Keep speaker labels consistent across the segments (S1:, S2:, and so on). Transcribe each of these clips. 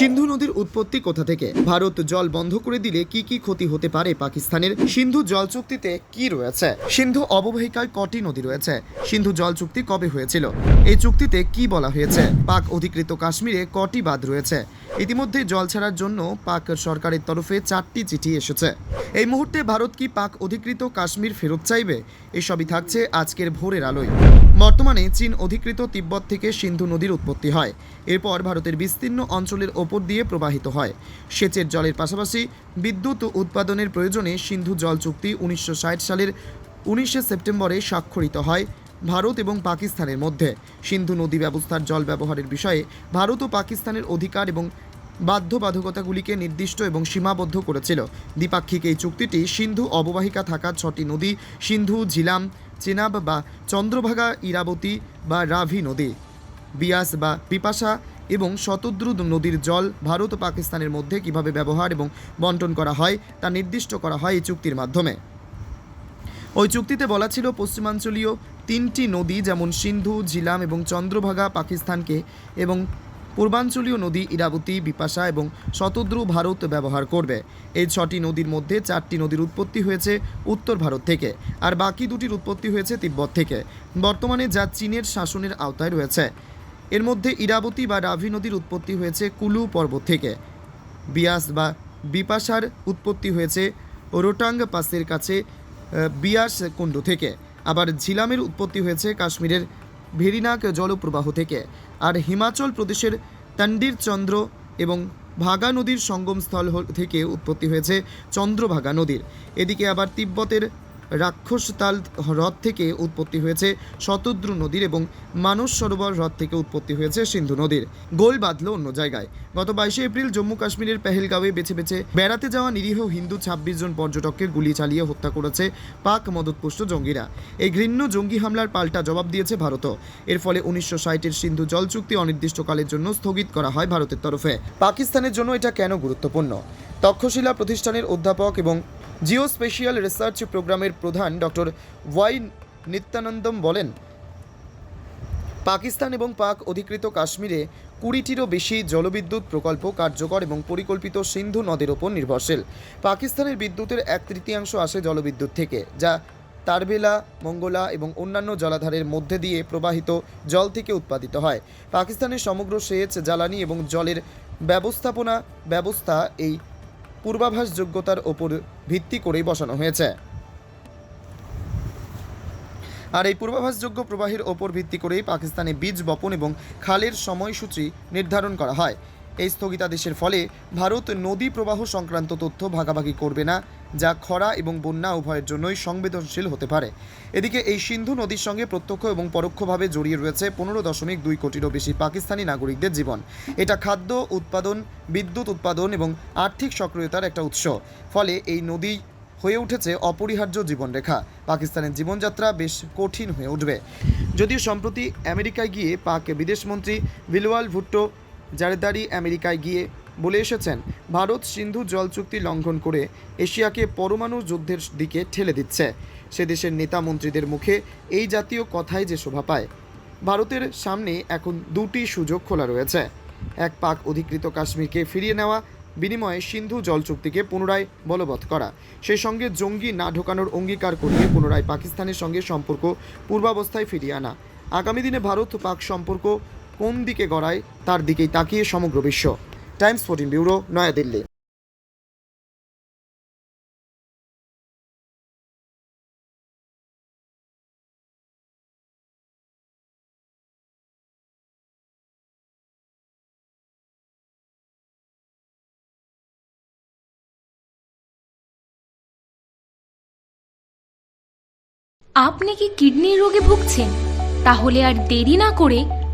S1: সিন্ধু নদীর উৎপত্তি কোথা থেকে? ভারত জল বন্ধ করে দিলে কি কি ক্ষতি হতে পারে পাকিস্তানের? সিন্ধু জল চুক্তিতে কি রয়েছে? সিন্ধু অববাহিকায় কটি নদী রয়েছে? সিন্ধু জল চুক্তি কবে হয়েছিল? এই চুক্তিতে কি বলা হয়েছে? পাক অধিকৃত কাশ্মীরে কটি বাঁধ রয়েছে? ইতিমধ্যে জল ছাড়ার জন্য পাক সরকারের তরফে চারটি চিঠি এসেছে। এই মুহূর্তে ভারত কি পাক অধিকৃত কাশ্মীর ফেরত চাইবে? এসবই থাকছে আজকের ভোরের আলোয়। বর্তমানে চীন অধিকৃত তিব্বত থেকে সিন্ধু নদীর উৎপত্তি হয়। এরপর ভারতের বিস্তীর্ণ অঞ্চলের ওপর দিয়ে প্রবাহিত হয়। সেচের জলের পাশাপাশি বিদ্যুৎ উৎপাদনের প্রয়োজনে সিন্ধু জল চুক্তি উনিশশো ষাট সালের উনিশে সেপ্টেম্বরে স্বাক্ষরিত হয় ভারত এবং পাকিস্তানের মধ্যে। সিন্ধু নদী ব্যবস্থার জল ব্যবহারের বিষয়ে ভারত ও পাকিস্তানের অধিকার এবং বাধ্যবাধকতাগুলিকে নির্দিষ্ট এবং সীমাবদ্ধ করেছিল। দ্বিপাক্ষিক এই চুক্তিটি সিন্ধু অববাহিকা থাকা ছটি নদী সিন্ধু, ঝিলাম, চেনাব বা চন্দ্রভাগা, ইরাবতী বা রাভি নদী। বিয়াস বা পিপাসা এবং শতদ্রু নদীর জল ভারত ও পাকিস্তানের মধ্যে কীভাবে ব্যবহার এবং বন্টন করা হয় তা নির্দিষ্ট করা হয় এই চুক্তির মাধ্যমে। ওই চুক্তিতে বলা ছিল, পশ্চিমাঞ্চলীয় তিনটি নদী যেমন সিন্ধু, ঝিলাম এবং চন্দ্রভাগা পাকিস্তানকে এবং পূর্বাঞ্চলীয় নদী ইরাবতী, বিপাশা এবং শতদ্রু ভারত ব্যবহার করবে। এই ছটি নদীর মধ্যে চারটি নদীর উৎপত্তি হয়েছে উত্তর ভারত থেকে আর বাকি দুটির উৎপত্তি হয়েছে তিব্বত থেকে। বর্তমানে যা চীনের শাসনের আওতায় রয়েছে। এর মধ্যে ইরাবতী বা রাভি নদীর উৎপত্তি হয়েছে কুলু পর্বত থেকে। বিয়াস বা বিপাশার উৎপত্তি হয়েছে রোটাং পাসের কাছে বিয়াস কুণ্ড থেকে। আবার ঝিলামের উৎপত্তি হয়েছে কাশ্মীরের ভেরিনাক জলপ্রবাহ থেকে। আর হিমাচল প্রদেশের তন্ডির চন্দ্র এবং ভাগা নদীর সঙ্গমস্থল থেকে উৎপত্তি হয়েছে চন্দ্রভাগা নদীর। এদিকে আবার তিব্বতের রাক্ষসতাল হ্রদ থেকে উৎপত্তি হয়েছে শতদ্রু নদীর এবং মানস সরোবর হ্রদ থেকে উৎপত্তি হয়েছে সিন্ধু নদীর। গোল বাঁধল অন্য জায়গায়। গত বাইশে এপ্রিল জম্মু কাশ্মীরের পেহেলগাঁওয়ে বেছে বেছে বেড়াতে যাওয়া নিরীহ হিন্দু ছাব্বিশ জন পর্যটককে গুলি চালিয়ে হত্যা করেছে পাক মদতপুষ্ট জঙ্গিরা। এই ঘৃণ্য জঙ্গি হামলার পাল্টা জবাব দিয়েছে ভারতও এর ফলে উনিশশো ষাটের সিন্ধু জল চুক্তি অনির্দিষ্টকালের জন্য স্থগিত করা হয় ভারতের তরফে। পাকিস্তানের জন্য এটা কেন গুরুত্বপূর্ণ? তক্ষশিলা প্রতিষ্ঠানের অধ্যাপক এবং জিও স্পেশিয়াল রিসার্চ প্রোগ্রামের প্রধান ডক্টর ওয়াই নিত্যানন্দম বলেন, পাকিস্তান এবং পাক অধিকৃত কাশ্মীরে কুড়িটিরও বেশি জলবিদ্যুৎ প্রকল্প কার্যকর এবং পরিকল্পিত সিন্ধু নদের ওপর নির্ভরশীল। পাকিস্তানের বিদ্যুতের এক তৃতীয়াংশ আসে জলবিদ্যুৎ থেকে, যা তারবেলা, মঙ্গলা এবং অন্যান্য জলাধারের মধ্যে দিয়ে প্রবাহিত জল থেকে উৎপাদিত হয়। পাকিস্তানের সমগ্র সেচ, জ্বালানি এবং জলের ব্যবস্থাপনা ব্যবস্থা এই পূর্বাভাসযোগ্যতার ওপর ভিত্তি করেই বসানো হয়েছে। আর এই পূর্বাভাসযোগ্য প্রবাহের ওপর ভিত্তি করেই পাকিস্তানে বীজ বপন এবং খালের সময়সূচি নির্ধারণ করা হয়। এই স্থগিতাদেশের ফলে ভারত নদী প্রবাহ সংক্রান্ত তথ্য ভাগাভাগি করবে না, যা খরা এবং বন্যা উভয়ের জন্যই সংবেদনশীল হতে পারে। এদিকে এই সিন্ধু নদীর সঙ্গে প্রত্যক্ষ এবং পরোক্ষভাবে জড়িয়ে রয়েছে পনেরো দশমিক দুই কোটিরও বেশি পাকিস্তানি নাগরিকদের জীবন। এটা খাদ্য, উৎপাদন, বিদ্যুৎ উৎপাদন এবং আর্থিক সক্রিয়তার একটা উৎস। ফলে এই নদী হয়ে উঠেছে অপরিহার্য জীবনরেখা। পাকিস্তানের জীবনযাত্রা বেশ কঠিন হয়ে উঠবে। যদিও সম্প্রতি আমেরিকায় গিয়ে পাক বিদেশমন্ত্রী বিলওয়াল ভুট্টো জারদারি আমেরিকায় গিয়ে বলে এসেছেন, ভারত সিন্ধু জল চুক্তি লঙ্ঘন করে এশিয়াকে পরমাণু যুদ্ধের দিকে ঠেলে দিচ্ছে। সে দেশের নেতা মন্ত্রীদের মুখে এই জাতীয় কথাই যে শোভা পায়। ভারতের সামনে এখন দুটি সুযোগ খোলা রয়েছে। এক পাক অধিকৃত কাশ্মীরকে ফিরিয়ে নেওয়া, বিনিময়ে সিন্ধু জল চুক্তিকে পুনরায় বলবৎ করা। সেই সঙ্গে জঙ্গি না ঢোকানোর অঙ্গীকার করিয়ে পুনরায় পাকিস্তানের সঙ্গে সম্পর্ক পূর্বাবস্থায় ফিরিয়ে আনা। আগামী দিনে ভারত পাক সম্পর্ক কোন দিকে গড়ায়, তার দিকেই তাকিয়ে সমগ্র বিশ্ব। Times fourteen bureau, Nayadilli.
S2: আপনি কি কিডনির রোগে ভুগছেন? তাহলে আর দেরি না করে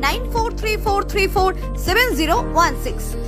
S3: 94343470016